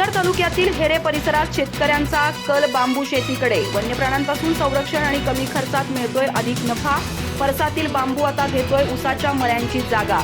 पालघर तालुक्यातील हेरे परिसरात शेतकऱ्यांचा कल बांबू शेतीकडे. वन्य प्राण्यांपासून संरक्षण आणि कमी खर्चात मिळतोय अधिक नफा. परसातील बांबू आता घेतोय उसाच्या मळ्यांची जागा.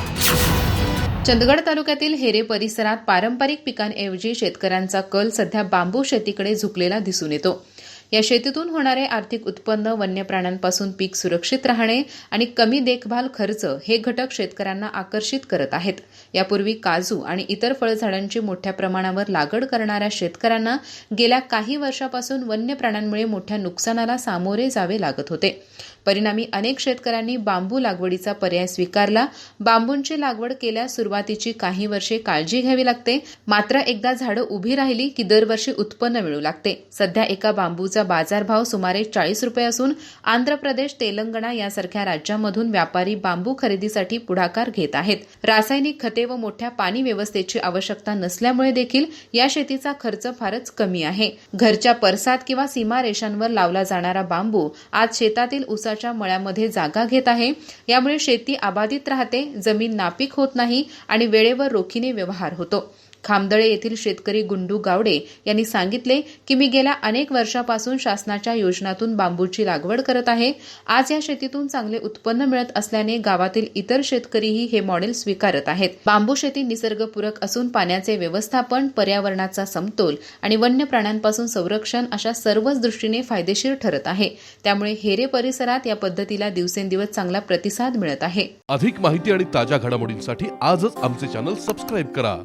चंदगड तालुक्यातील हेरे परिसरात पारंपरिक पिकांऐवजी शेतकऱ्यांचा कल सध्या बांबू शेतीकडे झुकलेला दिसून येतो. या शेतीतून होणारे आर्थिक उत्पन्न वन्य प्राण्यांपासून पीक सुरक्षित राहणे आणि कमी देखभाल खर्च हे घटक शेतकऱ्यांना आकर्षित करत आहेत. यापूर्वी काजू आणि इतर फळझाडांची मोठ्या प्रमाणावर लागड करणाऱ्या शेतकऱ्यांना गेल्या काही वर्षापासून वन्य प्राण्यांमुळे मोठ्या नुकसानाला सामोरे जावे लागत होते. परिणामी अनेक शेतकऱ्यांनी बांबू लागवडीचा पर्याय स्वीकारला. बांबूंची लागवड केल्यास सुरुवातीची काही वर्षे काळजी घ्यावी लागते. मात्र एकदा झाडं उभी राहिली की दरवर्षी उत्पन्न मिळू लागते. सध्या एका बांबूचा बाजारभाव सुमारे चाळीस रुपये असून आंध्र प्रदेश तेलंगणा यासारख्या राज्यांमधून व्यापारी बांबू खरेदीसाठी पुढाकार घेत आहेत. रासायनिक खते व मोठ्या पाणी व्यवस्थेची आवश्यकता नसल्यामुळे देखील या शेतीचा खर्च फारच कमी आहे. घरच्या परसात किंवा सीमारेषांवर लावला जाणारा बांबू आज शेतातील उसाच्या मळ्यामध्ये जागा घेत आहे. यामुळे शेती अबाधित राहते जमीन नापीक होत नाही आणि वेळेवर रोखीने व्यवहार होतो. खामदळे येथील शेतकरी गुंडू गावडे यांनी सांगितले की मी गेल्या अनेक वर्षापासून शासनाच्या योजनातून बांबूची लागवड करत आहे. आज या शेतीतून चांगले उत्पन्न मिळत असल्याने गावातील इतर शेतकरीही हे मॉडेल स्वीकारत आहेत. बांबू शेती निसर्गपूरक असून पाण्याचे व्यवस्थापन पर्यावरणाचा समतोल आणि वन्य प्राण्यांपासून संरक्षण अशा सर्वच दृष्टीने फायदेशीर ठरत आहे. त्यामुळे हेरे परिसरात या पद्धतीला दिवसेंदिवस चांगला प्रतिसाद मिळत आहे. अधिक माहिती आणि ताज्या घडामोडींसाठी आजच आमचे चॅनल सबस्क्राईब करा.